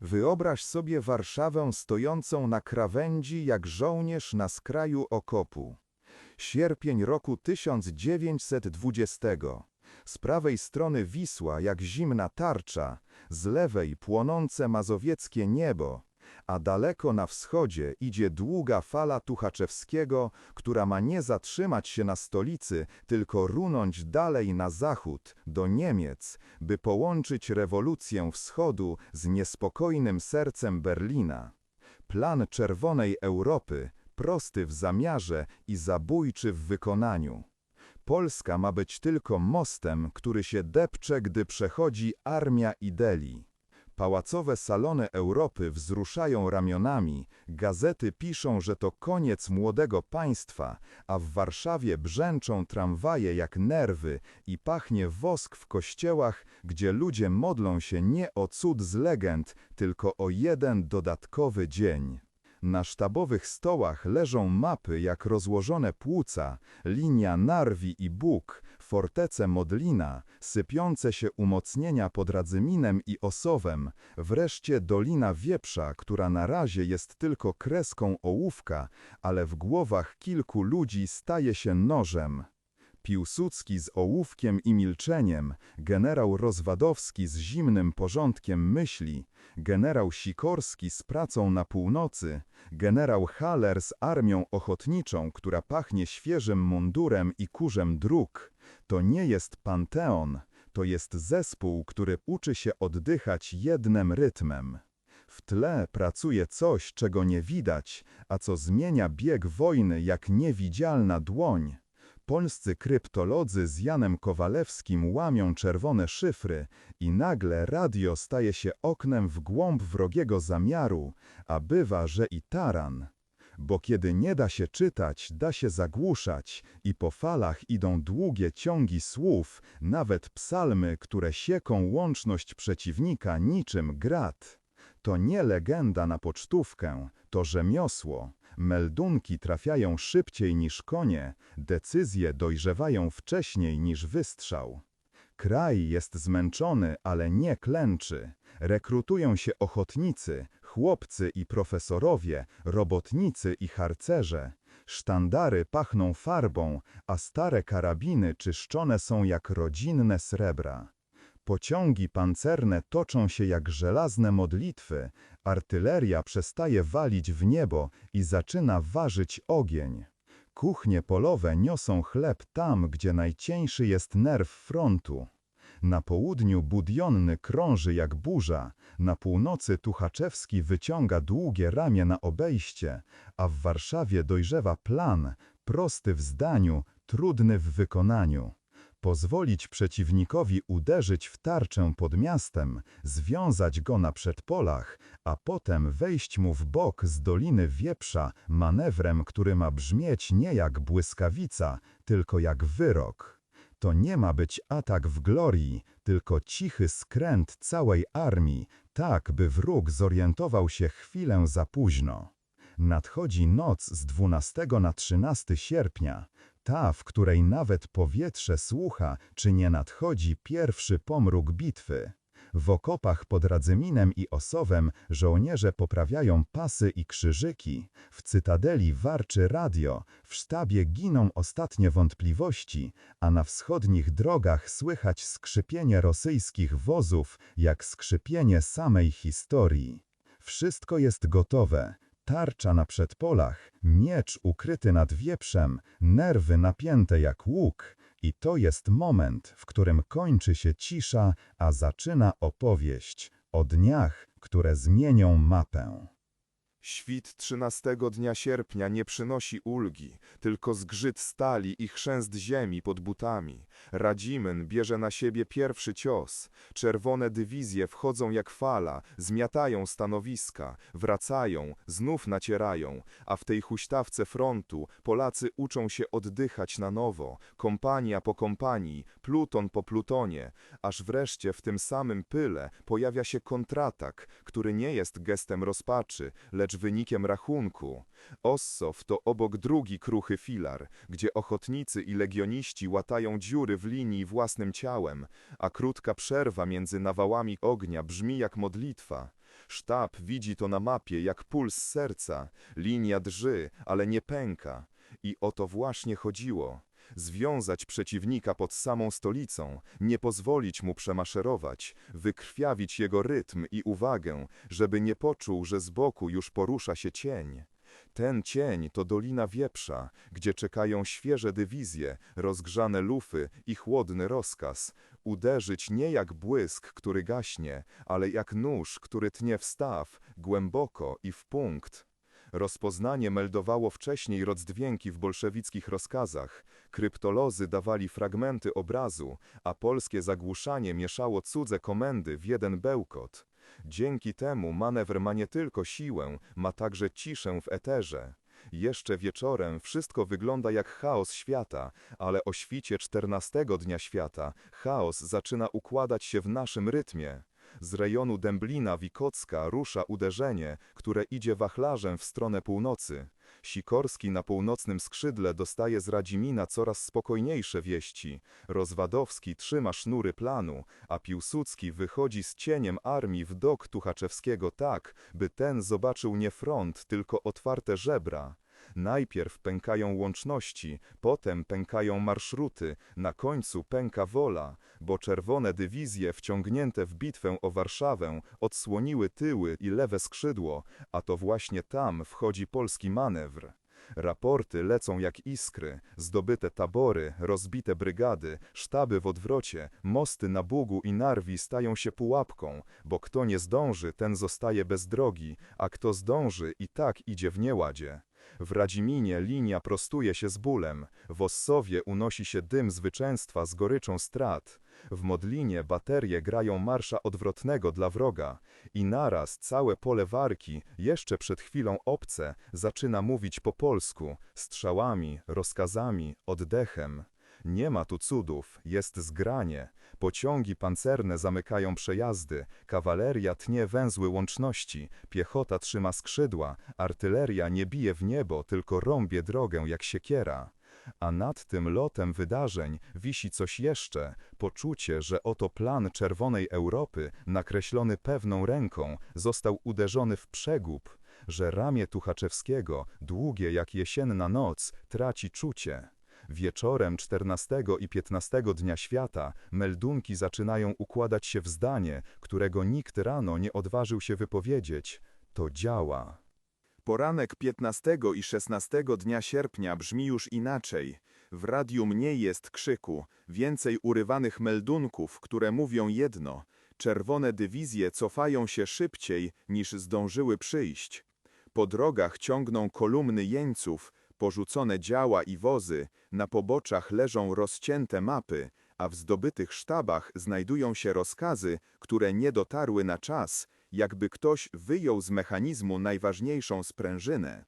Wyobraź sobie Warszawę stojącą na krawędzi jak żołnierz na skraju okopu. Sierpień roku 1920. Z prawej strony Wisła jak zimna tarcza, z lewej płonące mazowieckie niebo, a daleko na wschodzie idzie długa fala Tuchaczewskiego, która ma nie zatrzymać się na stolicy, tylko runąć dalej na zachód, do Niemiec, by połączyć rewolucję wschodu z niespokojnym sercem Berlina. Plan czerwonej Europy, prosty w zamiarze i zabójczy w wykonaniu. Polska ma być tylko mostem, który się depcze, gdy przechodzi armia idei. Pałacowe salony Europy wzruszają ramionami, gazety piszą, że to koniec młodego państwa, a w Warszawie brzęczą tramwaje jak nerwy i pachnie wosk w kościołach, gdzie ludzie modlą się nie o cud z legend, tylko o jeden dodatkowy dzień. Na sztabowych stołach leżą mapy jak rozłożone płuca, linia Narwi i Bóg, fortece Modlina, sypiące się umocnienia pod Radzyminem i Osowem, wreszcie Dolina Wieprza, która na razie jest tylko kreską ołówka, ale w głowach kilku ludzi staje się nożem. Piłsudski z ołówkiem i milczeniem, generał Rozwadowski z zimnym porządkiem myśli, generał Sikorski z pracą na północy, generał Haller z armią ochotniczą, która pachnie świeżym mundurem i kurzem dróg. To nie jest panteon, to jest zespół, który uczy się oddychać jednym rytmem. W tle pracuje coś, czego nie widać, a co zmienia bieg wojny jak niewidzialna dłoń. Polscy kryptolodzy z Janem Kowalewskim łamią czerwone szyfry i nagle radio staje się oknem w głąb wrogiego zamiaru, a bywa, że i taran. Bo kiedy nie da się czytać, da się zagłuszać i po falach idą długie ciągi słów, nawet psalmy, które sieką łączność przeciwnika niczym grat. To nie legenda na pocztówkę, to rzemiosło. Meldunki trafiają szybciej niż konie, decyzje dojrzewają wcześniej niż wystrzał. Kraj jest zmęczony, ale nie klęczy. Rekrutują się ochotnicy, chłopcy i profesorowie, robotnicy i harcerze. Sztandary pachną farbą, a stare karabiny czyszczone są jak rodzinne srebra. Pociągi pancerne toczą się jak żelazne modlitwy, artyleria przestaje walić w niebo i zaczyna ważyć ogień. Kuchnie polowe niosą chleb tam, gdzie najcieńszy jest nerw frontu. Na południu Budionny krąży jak burza, na północy Tuchaczewski wyciąga długie ramię na obejście, a w Warszawie dojrzewa plan, prosty w zdaniu, trudny w wykonaniu pozwolić przeciwnikowi uderzyć w tarczę pod miastem, związać go na przedpolach, a potem wejść mu w bok z Doliny Wieprza manewrem, który ma brzmieć nie jak błyskawica, tylko jak wyrok. To nie ma być atak w glorii, tylko cichy skręt całej armii, tak by wróg zorientował się chwilę za późno. Nadchodzi noc z 12 na 13 sierpnia, ta, w której nawet powietrze słucha, czy nie nadchodzi pierwszy pomruk bitwy. W okopach pod Radzyminem i Osowem żołnierze poprawiają pasy i krzyżyki, w cytadeli warczy radio, w sztabie giną ostatnie wątpliwości, a na wschodnich drogach słychać skrzypienie rosyjskich wozów, jak skrzypienie samej historii. Wszystko jest gotowe, tarcza na przedpolach, miecz ukryty nad wieprzem, nerwy napięte jak łuk. I to jest moment, w którym kończy się cisza, a zaczyna opowieść o dniach, które zmienią mapę. Świt trzynastego dnia sierpnia nie przynosi ulgi, tylko zgrzyt stali i chrzęst ziemi pod butami. Radzimyn bierze na siebie pierwszy cios. Czerwone dywizje wchodzą jak fala, zmiatają stanowiska, wracają, znów nacierają, a w tej huśtawce frontu Polacy uczą się oddychać na nowo, kompania po kompanii, pluton po plutonie, aż wreszcie w tym samym pyle pojawia się kontratak, który nie jest gestem rozpaczy, lecz lecz wynikiem rachunku. Ossow to obok drugi kruchy filar, gdzie ochotnicy i legioniści łatają dziury w linii własnym ciałem, a krótka przerwa między nawałami ognia brzmi jak modlitwa. Sztab widzi to na mapie jak puls serca. Linia drży, ale nie pęka. I o to właśnie chodziło. Związać przeciwnika pod samą stolicą, nie pozwolić mu przemaszerować, wykrwawić jego rytm i uwagę, żeby nie poczuł, że z boku już porusza się cień. Ten cień to Dolina Wieprza, gdzie czekają świeże dywizje, rozgrzane lufy i chłodny rozkaz. Uderzyć nie jak błysk, który gaśnie, ale jak nóż, który tnie w staw, głęboko i w punkt. Rozpoznanie meldowało wcześniej rozdźwięki w bolszewickich rozkazach, kryptolozy dawali fragmenty obrazu, a polskie zagłuszanie mieszało cudze komendy w jeden bełkot. Dzięki temu manewr ma nie tylko siłę, ma także ciszę w eterze. Jeszcze wieczorem wszystko wygląda jak chaos świata, ale o świcie czternastego dnia świata chaos zaczyna układać się w naszym rytmie. Z rejonu Dęblina Wikocka rusza uderzenie, które idzie wachlarzem w stronę północy. Sikorski na północnym skrzydle dostaje z Radzimina coraz spokojniejsze wieści. Rozwadowski trzyma sznury planu, a Piłsudski wychodzi z cieniem armii w dok Tuchaczewskiego tak, by ten zobaczył nie front, tylko otwarte żebra. Najpierw pękają łączności, potem pękają marszruty, na końcu pęka wola, bo czerwone dywizje wciągnięte w bitwę o Warszawę odsłoniły tyły i lewe skrzydło, a to właśnie tam wchodzi polski manewr. Raporty lecą jak iskry, zdobyte tabory, rozbite brygady, sztaby w odwrocie, mosty na Bugu i Narwi stają się pułapką, bo kto nie zdąży, ten zostaje bez drogi, a kto zdąży i tak idzie w nieładzie. W Radziminie linia prostuje się z bólem, w Ossowie unosi się dym zwycięstwa z goryczą strat, w Modlinie baterie grają marsza odwrotnego dla wroga i naraz całe pole warki, jeszcze przed chwilą obce, zaczyna mówić po polsku, strzałami, rozkazami, oddechem. Nie ma tu cudów, jest zgranie. Pociągi pancerne zamykają przejazdy, kawaleria tnie węzły łączności, piechota trzyma skrzydła, artyleria nie bije w niebo, tylko rąbie drogę jak siekiera. A nad tym lotem wydarzeń wisi coś jeszcze, poczucie, że oto plan czerwonej Europy, nakreślony pewną ręką, został uderzony w przegub, że ramię Tuchaczewskiego, długie jak jesienna noc, traci czucie. Wieczorem 14 i 15 dnia świata meldunki zaczynają układać się w zdanie, którego nikt rano nie odważył się wypowiedzieć. To działa. Poranek 15 i 16 dnia sierpnia brzmi już inaczej. W radiu mniej jest krzyku, więcej urywanych meldunków, które mówią jedno. Czerwone dywizje cofają się szybciej, niż zdążyły przyjść. Po drogach ciągną kolumny jeńców, porzucone działa i wozy, na poboczach leżą rozcięte mapy, a w zdobytych sztabach znajdują się rozkazy, które nie dotarły na czas, jakby ktoś wyjął z mechanizmu najważniejszą sprężynę.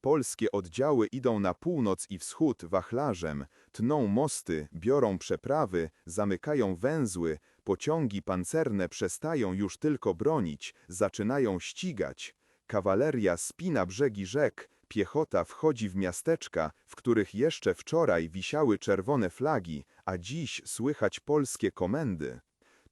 Polskie oddziały idą na północ i wschód wachlarzem, tną mosty, biorą przeprawy, zamykają węzły, pociągi pancerne przestają już tylko bronić, zaczynają ścigać. Kawaleria spina brzegi rzek, piechota wchodzi w miasteczka, w których jeszcze wczoraj wisiały czerwone flagi, a dziś słychać polskie komendy.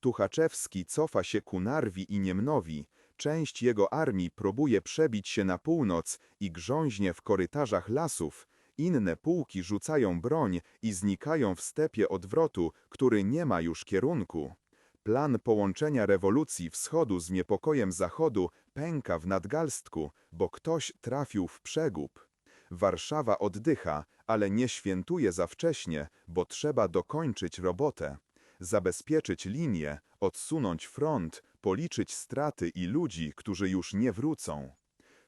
Tuchaczewski cofa się ku Narwi i Niemnowi, część jego armii próbuje przebić się na północ i grząźnie w korytarzach lasów, inne pułki rzucają broń i znikają w stepie odwrotu, który nie ma już kierunku. Plan połączenia rewolucji wschodu z niepokojem zachodu pęka w nadgarstku, bo ktoś trafił w przegub. Warszawa oddycha, ale nie świętuje za wcześnie, bo trzeba dokończyć robotę zabezpieczyć linię, odsunąć front, policzyć straty i ludzi, którzy już nie wrócą.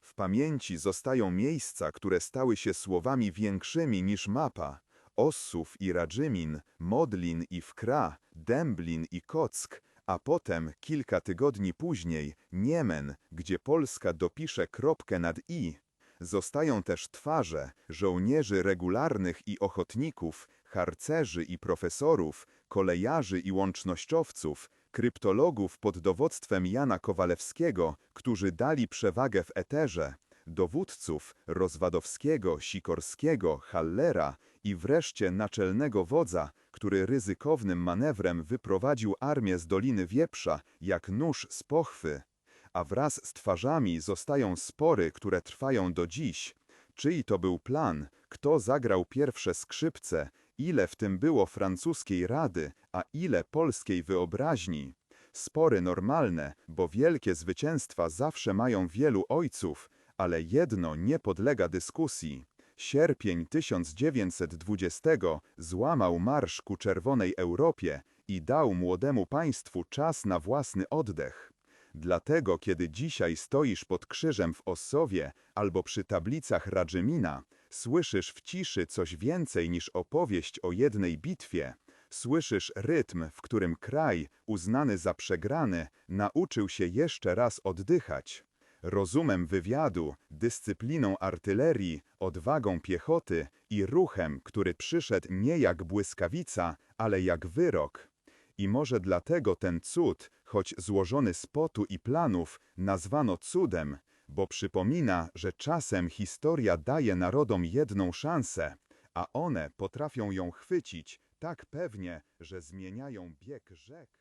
W pamięci zostają miejsca, które stały się słowami większymi niż mapa. Ossów i Radżymin, Modlin i Wkra, Dęblin i Kock, a potem, kilka tygodni później, Niemen, gdzie Polska dopisze kropkę nad i. Zostają też twarze żołnierzy regularnych i ochotników, harcerzy i profesorów, kolejarzy i łącznościowców, kryptologów pod dowództwem Jana Kowalewskiego, którzy dali przewagę w eterze, dowódców Rozwadowskiego, Sikorskiego, Hallera i wreszcie naczelnego wodza, który ryzykownym manewrem wyprowadził armię z Doliny Wieprza jak nóż z pochwy. a wraz z twarzami zostają spory, które trwają do dziś. Czyj to był plan, kto zagrał pierwsze skrzypce, ile w tym było francuskiej rady, a ile polskiej wyobraźni. Spory normalne, bo wielkie zwycięstwa zawsze mają wielu ojców, ale jedno nie podlega dyskusji. Sierpień 1920 złamał marsz ku czerwonej Europie i dał młodemu państwu czas na własny oddech. Dlatego, kiedy dzisiaj stoisz pod krzyżem w Ossowie albo przy tablicach Radżymina, słyszysz w ciszy coś więcej niż opowieść o jednej bitwie. Słyszysz rytm, w którym kraj, uznany za przegrany, nauczył się jeszcze raz oddychać. Rozumem wywiadu, dyscypliną artylerii, odwagą piechoty i ruchem, który przyszedł nie jak błyskawica, ale jak wyrok. I może dlatego ten cud, choć złożony z potu i planów, nazwano cudem, bo przypomina, że czasem historia daje narodom jedną szansę, a one potrafią ją chwycić tak pewnie, że zmieniają bieg rzek.